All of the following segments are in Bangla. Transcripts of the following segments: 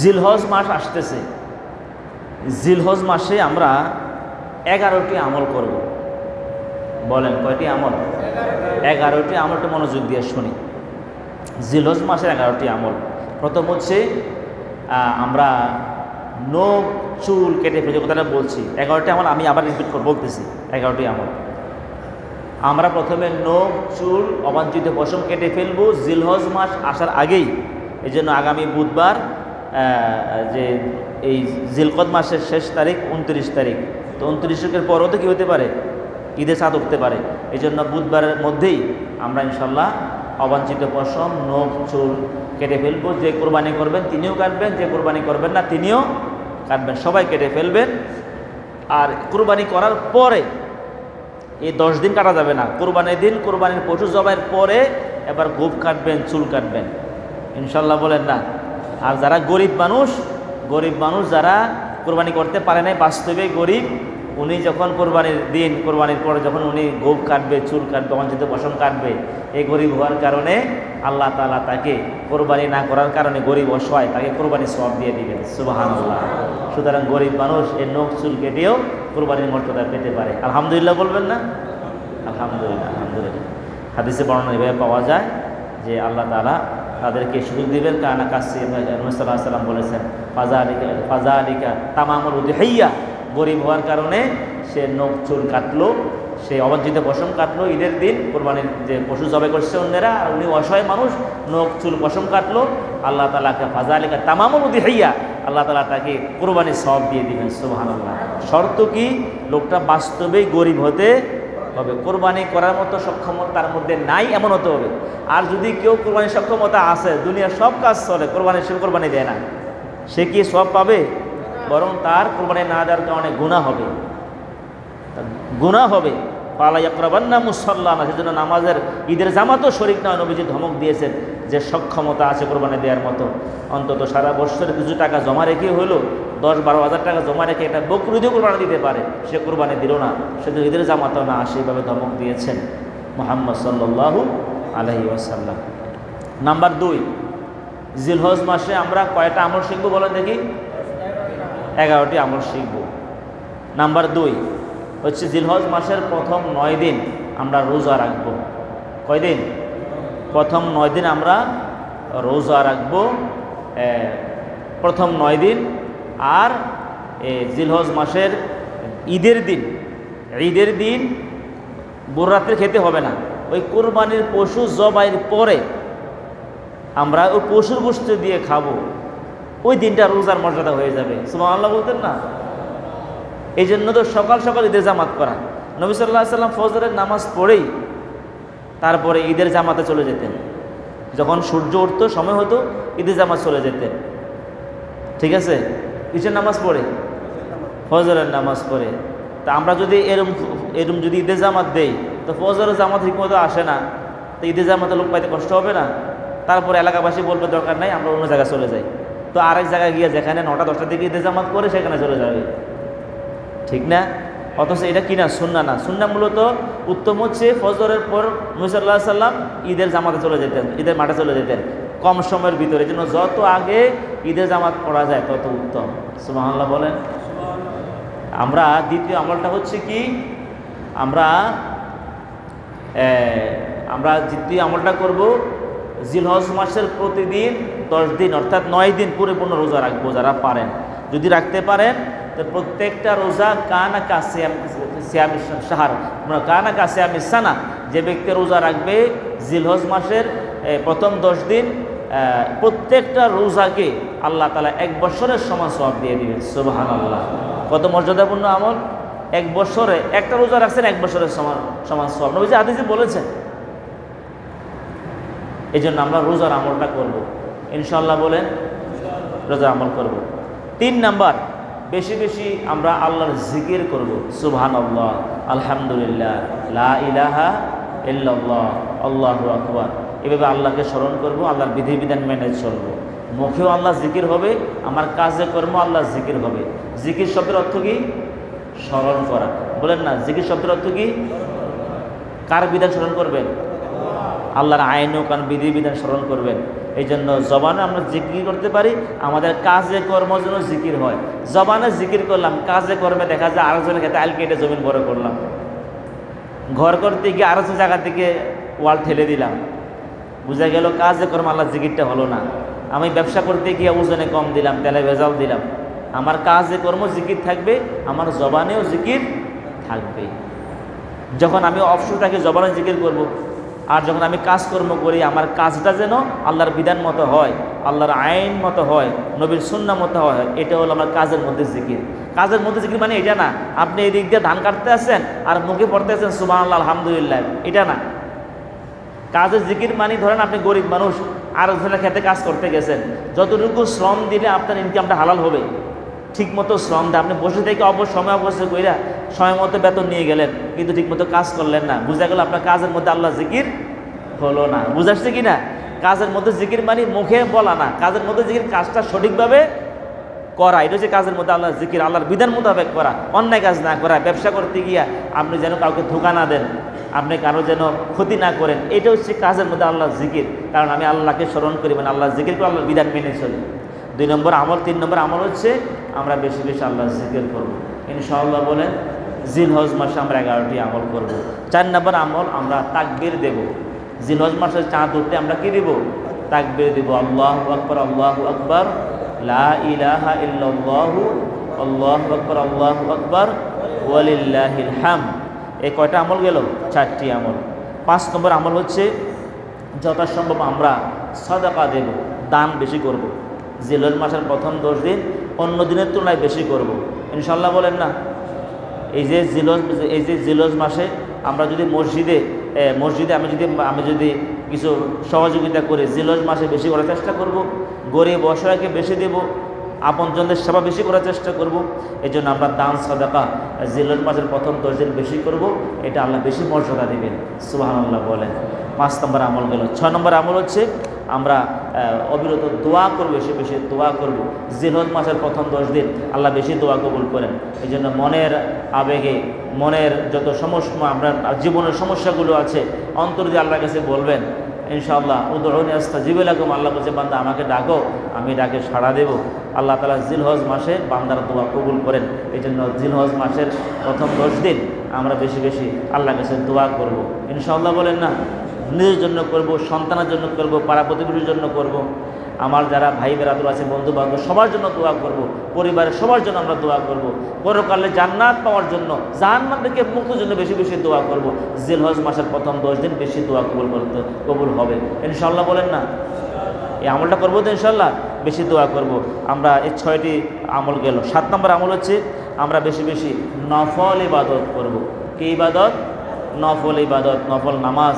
জিলহজ মাস আসতেছে। জিলহজ মাসে আমরা এগারোটি আমল করব। বলেন, কয়টি আমল? এগারোটি আমলটা মনোযোগ দিয়ে শুনি। জিলহজ মাসের এগারোটি আমল। প্রথম হচ্ছে আমরা নখ, চুল কেটে ফেলে কথাটা বলছি। এগারোটি আমল আমি আবার রিপিট বলতেছি, এগারোটি আমল। আমরা প্রথমে নখ, চুল, অবাঞ্ছিত পশম কেটে ফেলব। জিলহজ মাস আসার আগেই, এই জন্য আগামী বুধবার যে এই জিলকদ মাসের শেষ তারিখ, উনত্রিশ তারিখ। তো উনত্রিশ তারিখের পরও তো কী হতে পারে? ঈদে চাঁদ উঠতে পারে। এই জন্য বুধবারের মধ্যেই আমরা ইনশাল্লাহ অবাঞ্ছিত পশম, নখ, চুল কেটে ফেলব। যে কোরবানি করবেন তিনিও কাটবেন, যে কোরবানি করবেন না তিনিও কাটবেন। সবাই কেটে ফেলবেন। আর কোরবানি করার পরে এই দশ দিন কাটা যাবে না। কোরবানির দিন, কোরবানির পশু জবাইয়ের পরে এবার গোপ কাটবেন, চুল কাটবেন। ইনশাল্লাহ বলেন না। আর যারা গরিব মানুষ গরিব মানুষ যারা কোরবানি করতে পারে নাই, বাস্তবে গরিব, উনি যখন কোরবানির দিন, কোরবানির পর যখন উনি গোপ কাটবে, চুল কাটবে অঞ্চিত পশম কাটবে, এই গরিব হওয়ার কারণে আল্লাহ তালা তাকে কোরবানি না করার কারণে গরিব অসহায়, তাকে কোরবানি সব দিয়ে দিবেন। সুবাহান আল্লাহ সুতরাং গরিব মানুষ এই নখ, চুল কেটেও কোরবানির মর্যাদা পেতে পারে। আলহামদুলিল্লাহ বলবেন না? আলহামদুলিল্লাহ আলহামদুলিল্লাহ। হাদিসে বর্ণনা এভাবে পাওয়া যায় যে আল্লাহ তালা তাদেরকে সুযোগ দিবেন। কানা সাল্লাহ সাল্লাম বলেছেন ফাজা আলিকা ফাজা আলিকা তামামুল উদ্হাইয়া গরিব হওয়ার কারণে সে নখ, চুল কাটলো, সে অবাঞ্ছিত পশম কাটলো। ঈদের দিন কোরবানির যে পশু জবে করছে অন্যেরা, আর উনি অসহায় মানুষ, নখ, চুল, পশম কাটলো। আল্লাহ তালাকে ফাজা আলিকা তামামুল উদ্হাইয়া আল্লাহ তালা তাকে কোরবানির সব দিয়ে দিবেন আল্লাহ শর্ত কি? লোকটা বাস্তবেই গরিব হতে হবে কোরবানি করার মতো সক্ষমতা তার মধ্যে নাই এমন হতে হবে। আর যদি কেউ কোরবানির সক্ষমতা আছে, দুনিয়ার সব কাজ চলে, কোরবানি সে কোরবানি দেয় না। সে কি সব পাবে? বরং তার কোরবানি না দেওয়ার কারণে গুণা হবে। গুণা হবে। পালাই আকরাবান্না মুসল্লা না সেজন্য নামাজের ঈদের জামাতও শরিক নয়, নবীজি ধমক দিয়েছেন যে সক্ষমতা আছে কোরবানি দেওয়ার মতো। অন্তত সারা বছরে কিছু টাকা জমা রেখে হলো দশ বারো হাজার টাকা জমা রেখে এটা বকরুদিও কোরবানি দিতে পারে, সে কোরবানি দিল না। শুধু ঈদের জামাতও না সেইভাবে ধমক দিয়েছেন মোহাম্মদ সাল্লাল্লাহু আলহি ওয়াসাল্লাম। নাম্বার দুই, জিলহজ মাসে আমরা কয়টা আমল শিখব বলেন দেখি? এগারোটি আমল শিখব। নাম্বার দুই, হচ্ছে জিলহজ মাসের প্রথম নয় দিন আমরা রোজা রাখব। কয়দিন? প্রথম নয় দিন আমরা রোজা রাখব প্রথম নয় দিন আর জিলহজ মাসের ঈদের দিন ঈদের দিন ভোর রাত্রে খেতে হবে না। ওই কোরবানির পশু জবাইয়ের পরে আমরা ওই পশুর গোষ্ঠী দিয়ে খাব। ওই দিনটা রোজার মর্যাদা হয়ে যাবে। সুমা আল্লাহ বলতেন না? এই জন্য তো সকাল সকাল ঈদের জামাত করা। নবী সাল্লাহ সাল্লাম ফজরের নামাজ পড়েই তারপরে ঈদের জামাতে চলে যেতেন। যখন সূর্য উঠতো, সময় হতো, ঈদের জামাত চলে যেতেন। ঠিক আছে? কিসের নামাজ পড়ে? ফজরের নামাজ পড়ে। তা আমরা যদি এরম এরম যদি ঈদের জামাত দেই, তো ফজরের জামাত ঠিকমতো আসে না। তো ঈদের জামাতে লোক পাইতে কষ্ট হবে না? তারপরে এলাকাবাসী বলবে, দরকার নাই, আমরা অন্য জায়গায় চলে যাই। তো আরেক জায়গায় গিয়ে যেখানে নটা, দশটার দিকে ঈদের জামাত করে, সেখানে চলে যাবে। ঠিক না? অথচ এটা কিনা সুন্না না? সুন্না মূলত উত্তম হচ্ছে ফজরের পর মুসাল্লাহ সাল্লাম ঈদের জামাতে চলে যেতেন, ঈদের মাঠে চলে যেতেন। কম সময়ের ভিতরে জন্য যত আগে ঈদের জামাত পড়া যায়, তত উত্তম। সুমাহাল্লাহ বলেন। আমরা দ্বিতীয় আমলটা হচ্ছে কি? আমরা আমরা দ্বিতীয় আমলটা করব জিলহজ মাসের প্রতিদিন দশ দিন, অর্থাৎ নয় দিন পরিপূর্ণ রোজা রাখব, যারা পারেন। যদি রাখতে পারেন, তো প্রত্যেকটা রোজা কানা কাসিয়াম, সিয়াম সাহার কানা কাসিয়াম সানা, যে ব্যক্তি রোজা রাখবে জিলহজ মাসের প্রথম দশ দিন প্রত্যেকটা রোজাকে আল্লাহ তালা এক বছরের সমান সব দিয়ে দিবেন সুবাহান আল্লাহ কত মর্যাদাপূর্ণ আমল? এক বছরে, একটা রোজা রাখছেন, এক বছরের সমান সমান সব নবীজি আদিজি বলেছেন এই জন্য আমরা রোজার আমলটা করব। ইনশাল্লাহ বলেন, রোজার আমল করব। তিন নাম্বার, বেশি বেশি আমরা আল্লাহর জিকির করব। সুবহান আল্লাহ আলহামদুলিল্লাহ, লা ইলাহা আল্লাহু আকবার। এভাবে আল্লাহকে স্মরণ করব, আল্লাহর বিধিবিধান মেনে চলবো। মুখেও আল্লাহ জিকির হবে, আমার কাজে কর্ম আল্লাহ জিকির হবে। জিকির শব্দের অর্থ কি? স্মরণ করা। বলেন না, জিকির শব্দের অর্থ কি? কার বিধান স্মরণ করবেন? আল্লাহর আইন কান বিধি বিধান স্মরণ করবেন। এই জন্য জবানে আমরা জিকির করতে পারি, আমাদের কাজে কর্ম যেন জিকির হয়। জবানে জিকির করলাম, কাজে কর্মে দেখা যায় আরেকজনের ক্ষেত্রে আইল কেটে জমিন বড় করলাম। ঘর করতে গিয়ে আরেকজন জায়গা থেকে ওয়াল ঠেলে দিলাম। বুঝা গেল কাজে কর্ম আল্লাহ জিকিরটা হলো না। আমি ব্যবসা করতে গিয়ে ওজনে কম দিলাম, তেলে ভেজাল দিলাম। আমার কাজে কর্ম জিকির থাকবে, আমার জবানেও জিকির থাকবে। যখন আমি থাকি জবানে জিকির করব। আর যখন আমি কাজকর্ম করি, আমার কাজটা যেন আল্লাহর বিধান মতো হয়, আল্লাহর আইন মতো হয়, নবীর সুন্না মতো হয়, এটা হলো আমার কাজের মধ্যে জিকির। কাজের মধ্যে জিকির মানে এটা না, আপনি এই দিক দিয়ে ধান কাটতে আসছেন আর মুখে পড়তে আছেন সুবাহ আল্লাহ আলহামদুলিল্লাহ, এটা না। কাজের জিকির মানে ধরেন আপনি গরিব মানুষ, আর ওখানে খেতে কাজ করতে গেছেন, যতটুকু শ্রম দিলে আপনার ইনকামটা হালাল হবে। ঠিক মতো শ্রম দেয় আপনি বসে থেকে অবশ্য সময় অবশ্যই কইরা সময় মতো বেতন নিয়ে গেলেন, কিন্তু ঠিক মতো কাজ করলেন না। বুঝা গেল আপনার কাজের মধ্যে আল্লাহ জিকির হলো না। বুঝাচ্ছে কি না? কাজের মধ্যে জিকির মানে মুখে বলা না। কাজের মধ্যে জিকির কাজটা সঠিকভাবে করা। এটা হচ্ছে কাজের মধ্যে আল্লাহ জিকির, আল্লাহর বিধান মোতাবেক করা। অন্যায় কাজ না করা। ব্যবসা করতে গিয়া আপনি যেন কাউকে ধোকা না দেন। আপনি কারও যেন ক্ষতি না করেন, এটা হচ্ছে কাজের মধ্যে আল্লাহ জিকির। কারণ আমি আল্লাহকে স্মরণ করি মানে আল্লাহ জিকির করে আল্লাহর বিধান মেনে চলি। দুই নম্বর আমল, তিন নম্বর আমল হচ্ছে আমরা বেশি বেশি আল্লাহ জিকির করব। ইনশাআল্লাহ বলেন জিল হজ মাসে আমরা এগারোটি আমল করব। চার নম্বর আমল আমরা তাকবির দেব। জিল হজ মাসের চাঁদ উঠতে আমরা কি দেব? তাকবির দেব। আল্লাহ আকবর আল্লাহ আকবর, লা ইলাহা আল্লাহ আকবার, আল্লাহু আকবার, ওয়ালিল্লাহিল হাম এই কয়টা আমল গেল চারটি আমল পাঁচ নম্বর আমল হচ্ছে, যথাসম্ভব আমরা সদাকা দেব, দান বেশি করব। জিলজ মাসের প্রথম দশ দিন অন্য দিনের তুলনায় বেশি করব। ইনশাল্লাহ বলেন না এই যে জিলজ এই যে জিলজ মাসে আমরা যদি মসজিদে মসজিদে আমি যদি আমি যদি কিছু সহযোগিতা করে জিলজ মাসে বেশি করার চেষ্টা করব, গরিব অসহায়কে বেশি দেব আপনজনদের সেবা বেশি করার চেষ্টা করব। এই জন্য আমরা দান, সদাকা জিলজ মাসের প্রথম দশ দিন বেশি করব। এটা আল্লাহ বেশি মর্যাদা দেবেন। সুবাহান আল্লাহ বলেন। পাঁচ নম্বর আমল গেল। ছয় নম্বর আমল হচ্ছে আমরা অবিরত দোয়া করব, বেশি বেশি দোয়া করব। জিলহজ মাসের প্রথম দশ দিন আল্লাহ বেশি দোয়া কবুল করেন। এই জন্য মনের আবেগে, মনের যত সমস্যা আমরা, জীবনের সমস্যাগুলো আছে, অন্তর দিয়ে আল্লাহ কাছে বলবেন, ইনশাআল্লাহ উদরণী আস্তা জিবেলাকুম আল্লাহ বলছে, বান্দা, আমাকে ডাকো, আমি ডাকে সাড়া দেব। আল্লাহ তালা জিলহজ মাসে বান্দার দোয়া কবুল করেন। এই জন্য জিলহজ মাসের প্রথম দশ দিন আমরা বেশি বেশি আল্লাহ কাছে দোয়া করব। ইনশাআল্লাহ বলেন না, নিজের জন্য করব, সন্তানের জন্য করব, পাড়া প্রতিবেশীর জন্য করব। আমার যারা ভাই বেরাদুর আছে বন্ধু বান্ধব সবার জন্য দোয়া করব। পরিবারের সবার জন্য আমরা দোয়া করব। পরকালে জান্নাত পাওয়ার জন্য, জাহান্নাম থেকে মুক্তির জন্য বেশি বেশি দোয়া করব। জিলহজ মাসের প্রথম দশ দিন বেশি দোয়া কবুল করতে, কবুল হবে। ইনশাল্লাহ বলেন না এই আমলটা করব তো ইনশাল্লাহ, বেশি দোয়া করব। আমরা এই ছয়টি আমল গেল। সাত নম্বর আমল হচ্ছে, আমরা বেশি বেশি নফল ইবাদত করব। কি ইবাদত? নফল ইবাদত, নফল নামাজ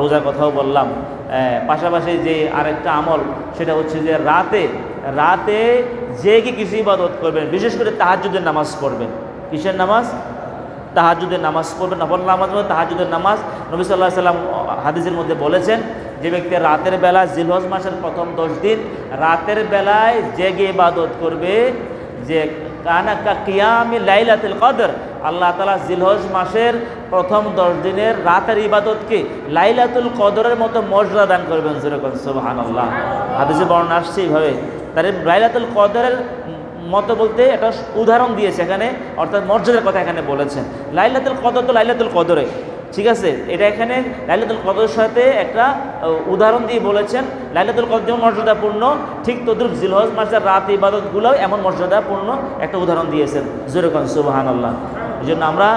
রোজার কথাও বললাম। পাশাপাশি যে আরেকটা আমল, সেটা হচ্ছে যে রাতে রাতে যে কি কিছু ইবাদত করবেন, বিশেষ করে তাহাজুদের নামাজ পড়বেন। কিসের নামাজ? তাহাজুদের নামাজ পড়বেন। নফল নামাজ তাহাজুদের নামাজ। নবী সাল্লাহ সাল্লাম হাদিসের মধ্যে বলেছেন যে ব্যক্তি রাতের বেলা জিলহজ মাসের প্রথম দশ দিন রাতের বেলায় জেগে ইবাদত করবে যে কানা কিয়ামি লাইলাতুল কদর, আল্লাহ তালা জিলহজ মাসের প্রথম দশ দিনের রাতের ইবাদতকে লাইলাতুল কদরের মতো মর্যাদা দান করবেন যেরকম সুবহান আল্লাহ হাদিসে বর্ণনা আসছে এইভাবে। তার লাইলাতুল কদরের মতো বলতে একটা উদাহরণ দিয়েছে এখানে, অর্থাৎ মর্যাদার কথা এখানে বলেছেন লাইলাতুল কদর তো লাইলাতুল কদরে। ঠিক আছে? এটা এখানে লাইলাতুল কদরের সাথে একটা উদাহরণ দিয়ে বলেছেন, লাইলাতুল কদর যেমন মর্যাদাপূর্ণ, ঠিক তদ্রুপ জিলহজ মাসের রাত, ইবাদতগুলোও এমন মর্যাদাপূর্ণ একটা উদাহরণ দিয়েছেন। জোরেখন সুবাহান আল্লাহ এই জন্য আমরা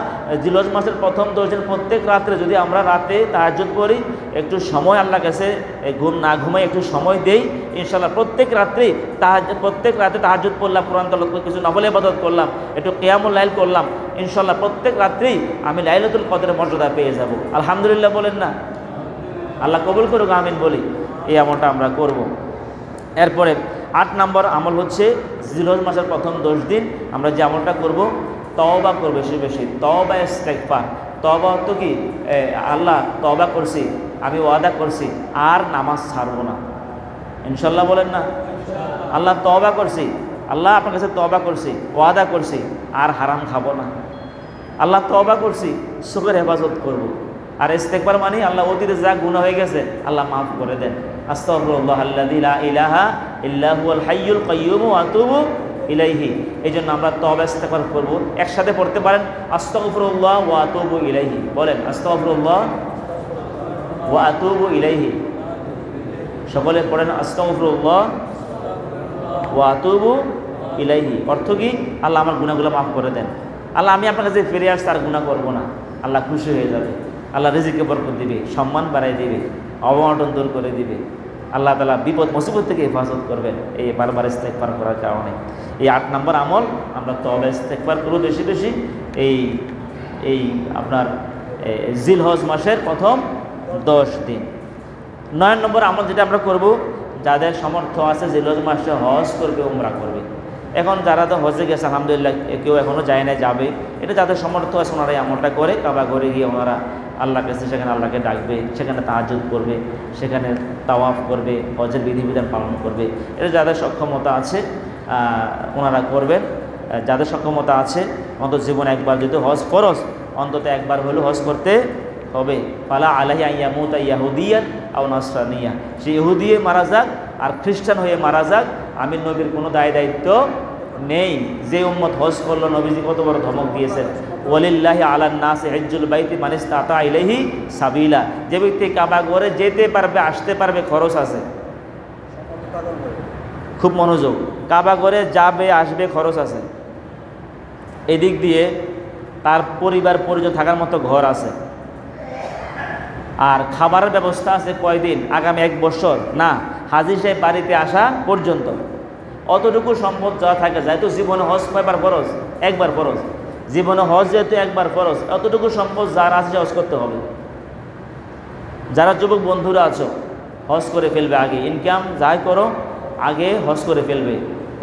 জিলজ মাসের প্রথম দশ দিন প্রত্যেক রাত্রে যদি আমরা রাতে তাহাজুদ করি, একটু সময় আল্লাহ কাছে ঘুম না ঘুমাই, একটু সময় দেই ইনশাল্লাহ প্রত্যেক রাত্রে তাহাজ প্রত্যেক রাতে তাহাজুদ করলাম কোরআন তলত কিছু নবল ইবাদত করলাম, একটু কেয়ামুল লাইল করলাম ইনশাল্লাহ প্রত্যেক রাত্রেই আমি লাইলাতুল কদরের মর্যাদা পেয়ে যাব। আলহামদুলিল্লাহ বলেন না। আল্লাহ কবুল করুক, আমিন বলি। এই আমলটা আমরা করব। এরপরে আট নম্বর আমল হচ্ছে জিলহজ মাসের প্রথম দশ দিন আমরা যে আমলটা করব তওবা করব বেশি বেশি। তওবা ইস্তেকফার তওবা তো কি? আল্লাহ তওবা করছি আমি ওয়াদা করছি আর নামাজ ছাড়বো না। ইনশাল্লাহ বলেন না? আল্লাহ তওবা করছি আল্লাহ আপনার কাছে তওবা করছি ওয়াদা করছি আর হারাম খাব না। আল্লাহ তওবা করছি চোখের হেফাজত করব। আর ইস্তেকবার মানে আল্লাহ অতীতে যা গুণা হয়ে গেছে আল্লাহ মাফ করে দেন। আস্তাগফিরুল্লাহ আল্লাযী লা ইলাহা ইল্লা হুয়াল হাইয়ুল ওয়া আতুবু ইলাইহি। এই জন্য আমরা তওবা, ইস্তেগফার করব। একসাথে পড়তে পারেন, আস্তাগফিরুল্লাহ ওয়া আতুবু ইলাইহি। বলেন, আস্তাগফিরুল্লাহ ওয়া আতুবু ইলাইহি। সকলে পড়েন, আস্তাগফিরুল্লাহ ওয়া আতুবু ইলাইহি। অর্থ কি? আল্লাহ আমার গুনাহগুলো মাফ করে দেন। আল্লাহ, আমি আপনার কাছে ফিরে আসতে আর গুনাহ করব না। আল্লাহ খুশি হয়ে যাবে। আল্লাহ রিজিকে বরকত দিবে, সম্মান বাড়াই দিবে অবমাটন দূর করে দিবে। আল্লাহ তালা বিপদ, মুসিবত থেকে হেফাজত করবেন এই বারবার ইস্তেকবার করার কারণে। এই আট নম্বর আমল, আমরা তবে ইস্তেকবার করব বেশি বেশি। এই এই আপনার জিল হজ মাসের প্রথম দশ দিন। নয় নম্বর আমল যেটা আমরা করব, যাদের সমর্থ আছে জিল জিলহজ মাসে হজ করবে, উমরা করবে। এখন যারা তো হজে গেছে, আলহামদুলিল্লাহ কেউ এখনও যায় না যাবে। এটা যাদের সমর্থ আছে ওনারা আমলটা করে, কাবা ঘরে গিয়ে ওনারা আল্লাহ কাছে সেখানে আল্লাহকে ডাকবে, সেখানে তাহাজুদ করবে, সেখানে তাওয়াফ করবে হজের বিধিবিধান পালন করবে। এটা যাদের সক্ষমতা আছে ওনারা করবেন। যাদের সক্ষমতা আছে, অন্তত জীবনে একবার যদি হজ ফরজ, অন্তত একবার হলেও হজ করতে হবে। পালা আলাহি আইয়ামুতা ইয়াহুদিয়ান আও নাসরানিয়া। সে ইহুদিয়ে মারা যাক আর খ্রিস্টান হয়ে মারা যাক, আমির নবীর কোনো দায় দায়িত্ব নেই। যে উম্মত হজ করল, নবীজি কত বড় ধমক দিয়েছেন। ওয়ালিল্লাহি আলান নাস হেজ্জুল বাইতি মানিস তাতা ইলাহি সাবিলা। যে ব্যক্তি কাবা ঘরে যেতে পারবে, আসতে পারবে, খরচ আছে। খুব মনোযোগ। কাবা ঘরে যাবে, আসবে, খরচ আছে। এদিক দিয়ে তার পরিবার, পরিজন থাকার মতো ঘর আছে। আর খাবারের ব্যবস্থা আছে কয়দিন? আগামী এক বছর? না, হাজির সাহেব বাড়িতে আসা পর্যন্ত। অতটুকু সম্পদ যা থাকে যেহেতু জীবনে হজ কয়বার ফরজ? একবার ফরজ। জীবনে হজ যেহেতু একবার খরচ অতটুকু সম্পদ যার আছে হজ করতে হবে। যারা যুবক বন্ধুরা আছো হজ করে ফেলবে আগে ইনকাম যাই করো আগে হজ করে ফেলবে।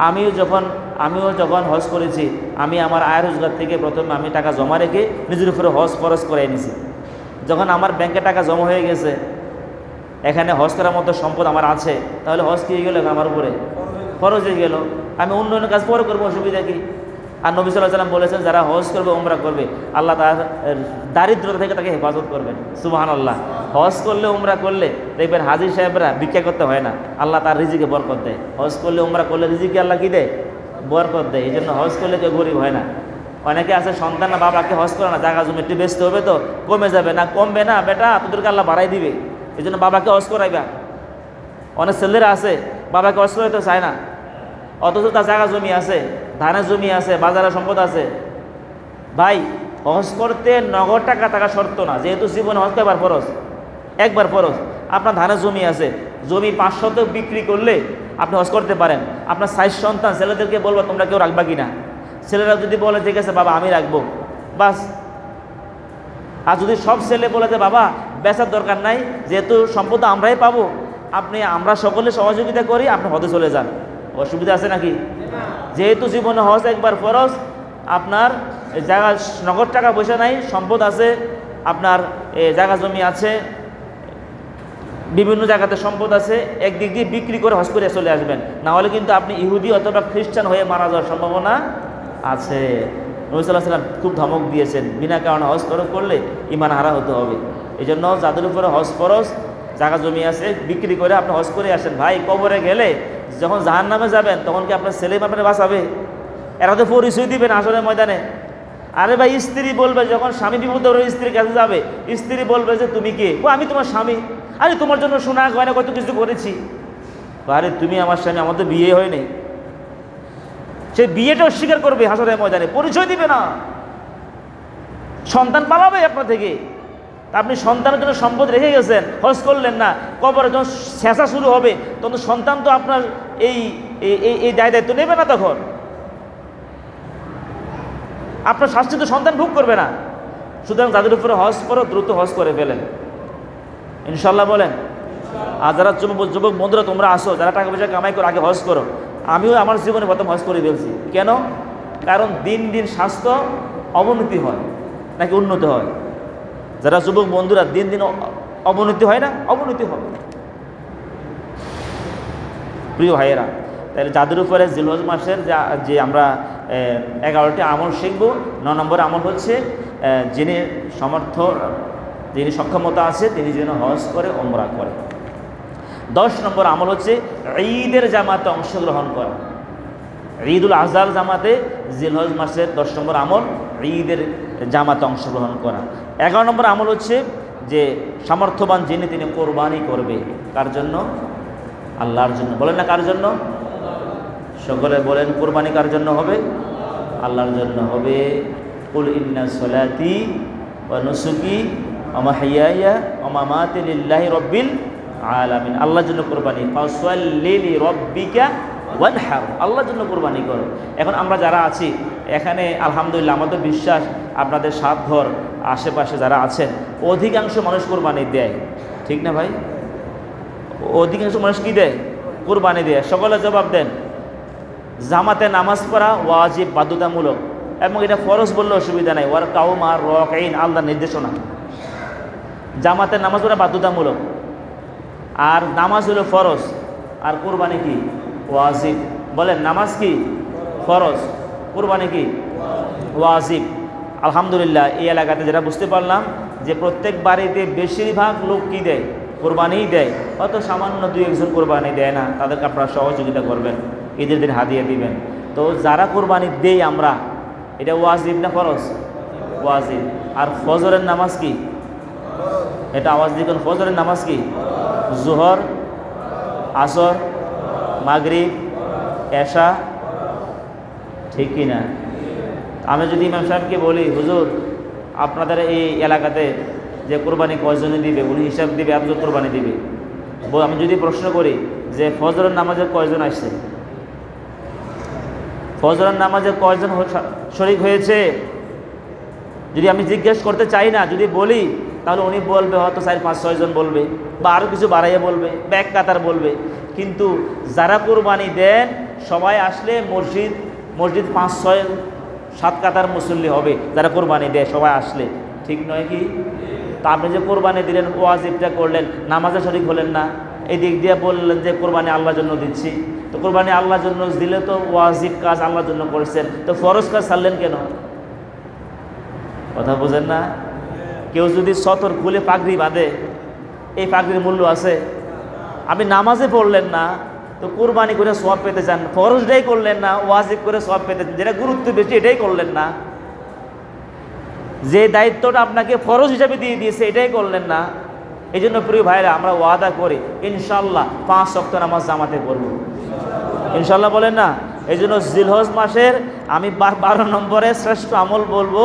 আমিও যখন আমিও যখন হজ করেছি আমি আমার আয় রোজগার থেকে প্রথমে আমি টাকা জমা রেখে নিজের উপরে হজ খরচ করে এনেছি যখন আমার ব্যাংকে টাকা জমা হয়ে গেছে এখানে হজ করার মতো সম্পদ আমার আছে তাহলে হজ কি হয়ে গেল আমার উপরে? খরচ হয়ে গেল। আমি উন্নয়নের কাজ পরে করব অসুবিধা কি? আর নবী সাল্লাহ সাল্লাম বলেছেন, যারা হজ করবে, উমরা করবে। আল্লাহ তার দারিদ্রতা থেকে তাকে হেফাজত করবেন। সুবাহান আল্লাহ হজ করলে, উমরা করলে, দেখবেন হাজির সাহেবরা ভিক্ষা করতে হয় না। আল্লাহ তার রিজিকে বরকত দেয়। হজ করলে, উমরা করলে রিজিকে আল্লাহ কী দেয়? বরকত দেয়। এই জন্য হজ করলে কেউ গরিব হয় না। অনেকে আছে, সন্তান না বাবাকে হজ করে না, জায়গা জমি একটু ব্যস্ত হবে তো, কমে যাবে না, কমবে না, বেটা, তোদেরকে আল্লাহ বাড়াই দিবে। এই জন্য বাবাকে হজ করাইবা। অনেক ছেলেরা আছে, বাবাকে হজ করাইতে চায় না। অথচ তার জায়গা জমি আছে। ধানের জমি আছে, বাজারে সম্পদ আছে। ভাই, হজ করতে নগদ টাকা টাকা শর্ত না, যেহেতু জীবনে হজ একবার ফরজ? একবার ফরজ। আপনার ধানের জমি আছে, জমি পাঁচশত বিক্রি করলে আপনি হজ করতে পারেন। আপনার সাইজ সন্তান, ছেলেদেরকে বলব, তোমরা কেউ রাখবা কি না ছেলেরা যদি বলে, ঠিক আছে বাবা, আমি রাখব। বাস। আর যদি সব ছেলে বলে যে, বাবা, বেচার দরকার নাই, যেহেতু সম্পদ আমরাই পাবো, আপনি, আমরা সকলে সহযোগিতা করি, আপনি হদে চলে যান। অসুবিধা আছে নাকি? যেহেতু জীবনে হজ একবার ফরজ, আপনার জায়গা নগদ টাকা পয়সা নাই, সম্পদ আছে, আপনার জায়গা জমি আছে, বিভিন্ন জায়গাতে সম্পদ আছে, একদিক দিয়ে বিক্রি করে হজ করে চলে আসবেন। না হলে কিন্তু আপনি ইহুদি অথবা খ্রিস্টান হয়ে মারা যাওয়ার সম্ভাবনা আছে। নবী সাল্লাহ সাল্লাম খুব ধমক দিয়েছেন, বিনা কারণে হজ করলে ইমান হারা হতে হবে। এই জন্য যাদের উপরে হজ ফরজ জায়গা জমি আছে, বিক্রি করে আপনি হজ করে আসেন। ভাই, কবরে গেলে যখন জাহান নামে যাবেন, তখন কি আপনার ছেলে আপনার বাঁচাবে? এরা তো পরিচয় দিবেন আসলে ময়দানে। আরে ভাই, স্ত্রী বলবে যখন স্বামী বিপদে স্ত্রীর কাছে যাবে, স্ত্রী বলবে যে, তুমি কে? ও, আমি তোমার স্বামী। আরে, তোমার জন্য সোনা, গয়না কত কিছু করেছি। আরে, তুমি আমার স্বামী, আমার তো বিয়ে হয়নি সে বিয়েটা অস্বীকার করবে হাসরের ময়দানে। পরিচয় দিবে না। সন্তান পালাবে আপনার থেকে। আপনি সন্তানের জন্য সম্পদ রেখে গেছেন হজ করলেন না, কবরে যখন শেষা শুরু হবে, তখন সন্তান তো আপনার এই, এই- দায় দায়িত্ব নেবে না তখন। আপনার শাস্তি তো সন্তান ভোগ করবে না। সুতরাং তাদের উপরে হজ করো, দ্রুত হজ করে ফেলেন। ইনশাল্লাহ বলেন, আর যারা যুবক যুবক বন্ধুরা তোমরা আসো, যারা টাকা পয়সা কামাই করো আগে হজ করো। আমিও আমার জীবনে প্রথম হজ করে ফেলছি। কেন? কারণ দিন দিন স্বাস্থ্য অবনতি হয়, নাকি উন্নত হয়। যারা যুবক বন্ধুরা দিন দিন অবনতি হয় না, অবনতি হবে। প্রিয় ভাইয়েরা, তাহলে যাদের উপরে জিলহজ মাসের যা আমরা এগারোটি আমল শিখব, ন নম্বর আমল হচ্ছে যিনি সমর্থ যিনি সক্ষমতা আছে, তিনি যেন হজ করে ওমরা করে। দশ নম্বর আমল হচ্ছে, ঈদের জামাতে অংশগ্রহণ করা। ঈদুল আজহার জামাতে জিলহজ মাসের দশ নম্বর আমল, ঈদের জামাতে অংশগ্রহণ করা। এগারো নম্বর আমল হচ্ছে যে সামর্থ্যবান যিনি তিনি কোরবানি করবে। কার জন্য? আল্লাহর জন্য। বলেন না কার জন্য? সকলে বলেন কোরবানি কার জন্য হবে? আল্লাহর জন্য হবে। কুল ইন্না সলাতি নুসুকি আমা হাইয়া আমা মাতি রব্বিল আলামিন। আল্লাহর জন্য কোরবানি। ফাসাল্লি রব্বিকা ওয়ানহার আল্লাহর জন্য কোরবানি করো। এখন আমরা যারা আছি, এখানে আলহামদুলিল্লাহ আমাদের বিশ্বাস, আপনাদের সাত ঘর, আশেপাশে যারা আছেন, অধিকাংশ মানুষ কোরবানি দেয়। ঠিক না ভাই? অধিকাংশ মানুষ কি দেয়? কোরবানি দেয়। সকলে জবাব দেন, জামাতে নামাজ পড়া ওয়াজিব, বাধ্যতামূলক। এবং এটা ফরজ বললে অসুবিধা নাই। ওয়ার কাউম আর রক আইন আল্লাহ নির্দেশনা। জামাতে নামাজ পড়া বাধ্যতামূলক। আর নামাজ হলো ফরজ। আর কোরবানি কি? ওয়াজিব। বলেন, নামাজ কি? ফরজ। কোরবানি কি? ওয়াজিব। আলহামদুলিল্লাহ, এই এলাকাতে যেটা বুঝতে পারলাম যে প্রত্যেক বাড়িতে বেশিরভাগ লোক কি দেয়? কোরবানিই দেয়। অত সামান্য দুই একজন কোরবানি দেয় না। তাদেরকে আপনারা সহযোগিতা করবেন। ঈদের দিন হাদিয়ে দিবেন। তো যারা কোরবানি দেই আমরা, এটা ওয়াজিব না ফরজ? ওয়াজিব। আর ফজরের নামাজ কি? এটা আওয়াজ দিবেন, ফজরের নামাজ কি? জোহর, আসর মাগরিব, এশা, ঠিক কি না? আমি যদি ইমাম সাহেবকে বলি, হুজুর, আপনাদের এই এলাকাতে যে কোরবানি কয়জনে দিবে? উনি হিসাব দিবে এতজন কোরবানি দিবে। আমি যদি প্রশ্ন করি যে ফজরের নামাজে কয়জন আসছে? ফজরের নামাজে কয়জন শরিক হয়েছে? যদি আমি জিজ্ঞেস করতে চাই না, যদি বলি, তাহলে উনি বলবে, হয়তো চার পাঁচ ছয়জন বলবে বা আরও কিছু বাড়াইয়ে বলবে, ব্যাগ কাতার বলবে। কিন্তু যারা কোরবানি দেন, সবাই আসলে মসজিদ মসজিদ পাঁচ, ছয়, সাত কাতার মুসল্লি হবে, যারা কোরবানি দেয়, সবাই আসলে। ঠিক নয় কি? তা আপনি যে কোরবানি দিলেন, ওয়াজিবটা করলেন, নামাজে শরিক হলেন না এই দিক দিয়ে বললেন যে কোরবানি আল্লাহর জন্য দিচ্ছি। তো কোরবানি আল্লাহর জন্য দিলে তো ওয়াজিব কাজ আল্লাহর জন্য করেছেন। তো ফরজ কাজ ছাড়লেন কেন? কথা বোঝেন না? কেউ যদি সতর খুলে পাগড়ি বাঁধে, এই পাগড়ির মূল্য আছে? আপনি নামাজে পড়লেন না, তো কোরবানি করে সব পেতে চান, ফরজটাই করলেন না, ওয়াজিব করে সব পেতে চান, যেটা গুরুত্ব বেশি এটাই করলেন না। যে দায়িত্বটা আপনাকে ফরজ হিসাবে দিয়ে দিয়েছে, এটাই করলেন না। এই জন্য প্রিয় ভাইরা, আমরা ওয়াদা করি ইনশাল্লাহ পাঁচ সপ্তাহ নামাজ জামাতে পড়ব। ইনশাল্লাহ বলেন না? এই জন্য জিলহজ মাসের আমি বারো নম্বরে শ্রেষ্ঠ আমল বলব,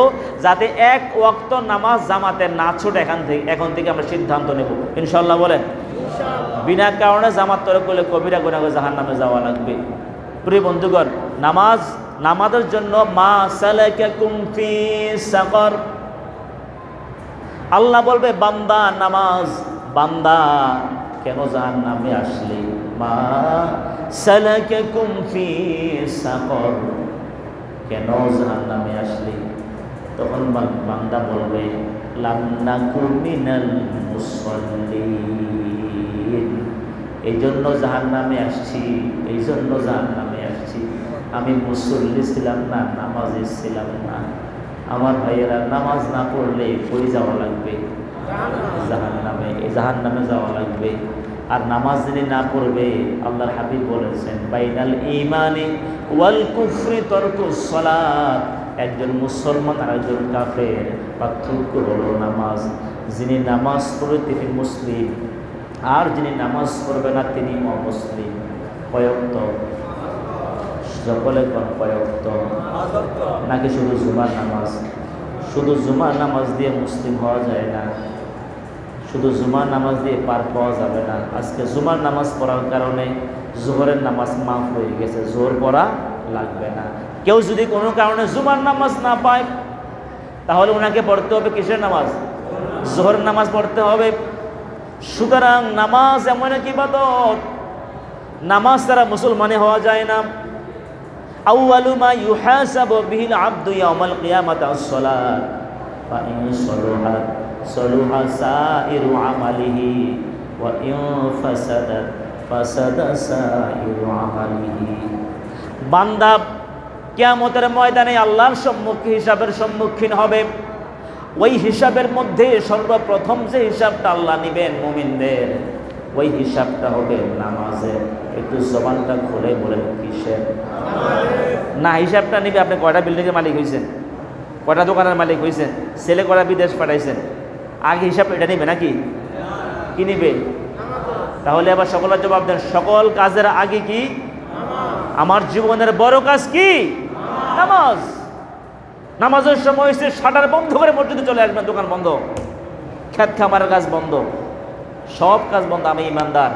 যাতে এক ওয়াক্ত নামাজ জামাতে না ছোট এখান থেকে এখন থেকে আমরা সিদ্ধান্ত নেব। ইনশাল্লাহ বলেন। বিনা কারণে জামাত তরক করলে কবিরা করে জাহান নামে যাওয়া লাগবে। প্রিয় বন্ধুগণ, নামাজ, নামাজের জন্য মা ফি সাকর। আল্লাহ বলবে, বান্দা, নামাজ, বান্দা, কেন জাহান নামে আসলে? মা ফি সাকর। কেন জাহান নামে আসলে? তখন বান- বান্দা বলবে লামনাকু মিনাল মুসল্লিন। এই জন্য জাহান নামে আসছি এই জন্য জাহান নামে আসছি। আমি মুসল্লি ছিলাম না, নামাজি ছিলাম না। আমার ভাইয়েরা নামাজ না পড়লে কই যাওয়া লাগবে? জাহান নামে এই জাহান নামে যাওয়া লাগবে। আর নামাজ যিনি না পড়বে, আল্লাহর হাবিব বলেছেন, বাইনাল ইমানি ওয়াল কুফরি তরকুস সালাত। একজন মুসলমান আর একজন কাফের পার্থক্য হলো নামাজ। যিনি নামাজ পড়ে তিনি মুসলিম। আর যিনি নামাজ পড়বে না, তিনি অমুসলিম। কয়ক্ত সকলে কোন কয়ক্ত নাকি শুধু জুমার নামাজ? শুধু জুমার নামাজ দিয়ে মুসলিম হওয়া যায় না। শুধু জুমার নামাজ দিয়ে পার পাওয়া যাবে না। আজকে জুমার নামাজ পড়ার কারণে জোহরের নামাজ মাফ হয়ে গেছে। জোর পড়া লাগবে না। কেউ যদি কোনো কারণে জুমার নামাজ না পায়, তাহলে ওনাকে পড়তে হবে কিসের নামাজ? জোহরের নামাজ পড়তে হবে। সুতরাং নামাজ এমন এক ইবাদত। নামাজ ছাড়া মুসলমানে হওয়া যায় না। আউয়ালু মা ইউহাসাবু বিহিল আবদু ইয়াউমাল কিয়ামাতি আস-সালাত ফা ইন সালাহাত সালুহা সাইরু আমালিহি, ওয়া ইন ফাসাদাত ফাসাদা সাইরু আমালিহি। বান্দা কিয়ামতের ময়দানে আল্লাহর সম্মুখে হিসাবের সম্মুখীন হবে। ওই হিসাবের মধ্যে সর্বপ্রথম যে হিসাবটা আল্লাহ নেবেন মুমিনদের, ওই হিসাবটা হবে নামাজে একটু জবানটা খুলে বলেন কিসের? না, হিসাবটা নিবে। আপনি কয়টা বিল্ডিংয়ের মালিক হয়েছেন কয়টা দোকানের মালিক হয়েছেন ছেলে কয়টা বিদেশ পাঠাইছেন? আগে হিসাব এটা নিবে নাকি? কি নিবে? তাহলে আবার সকলের জবাব দেন, সকল কাজের আগে কি? আমার জীবনের বড় কাজ কি? নামাজ। নামাজের সময় হয়েছে শাটার বন্ধ করে মসজিদে চলে আসবেন, দোকান বন্ধ। খ্যাত খামারের কাজ বন্ধ। সব কাজ বন্ধ, আমি ইমানদার।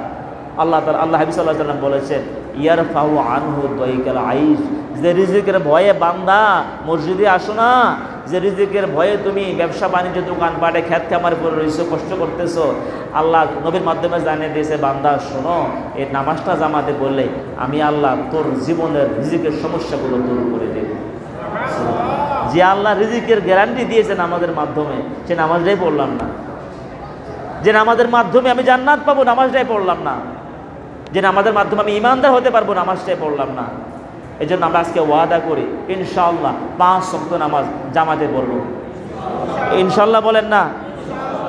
আল্লাহ তালা আল্লাহ হাবিস আল্লাহ সাল্লাম বলেছেন ইয়ার ফাহু আনহু দইকাল আইস যে রিজিকের ভয়ে বান্দা মসজিদে আসো না, যে রিজিকের ভয়ে তুমি ব্যবসা, বাণিজ্য দোকান পাটে খ্যাত খামার করে রয়েছো, কষ্ট করতেছো, আল্লাহ নবীর মাধ্যমে জানিয়ে দিয়েছে, বান্দা শোনো, এই নামাজটা জামাতে বললে আমি আল্লাহ তোর জীবনের রিজিকের সমস্যাগুলো দূর করে দেব। যে আল্লাহ রিজিকের গ্যারান্টি দিয়েছেন আমাদের মাধ্যমে, সে নামাজটাই পড়লাম না। যে নামাজের মাধ্যমে আমি জান্নাত পাবো, নামাজটাই পড়লাম না। যে নামাজের মাধ্যমে আমি ইমানদার হতে পারব, নামাজটাই পড়লাম না। এই জন্য আমরা আজকে ওয়াদা করি ইনশাল্লাহ পাঁচ শক্ত নামাজ জামাতে পড়ব। ইনশাল্লাহ বলেন না,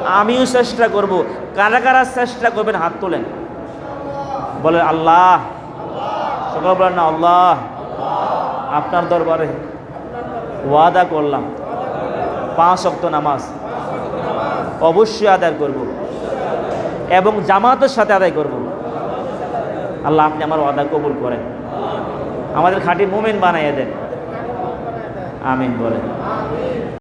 আমিও চেষ্টা করব। কারা কারা চেষ্টা করবেন হাত তোলেন। বলেন, আল্লাহ। সকাল বলেন না, আল্লাহ। আপনার দরবারে ওয়াদা করলাম। পাঁচ অক্ত নামাজ। অবশ্যই আদায় করব। এবং জামাতের সাথে আদায় করব। আল্লাহ আপনি আমার ওয়াদা কবুল করেন। আমাদের খাঁটি মোমেন বানাইয়ে দেন। আমিন বলেন।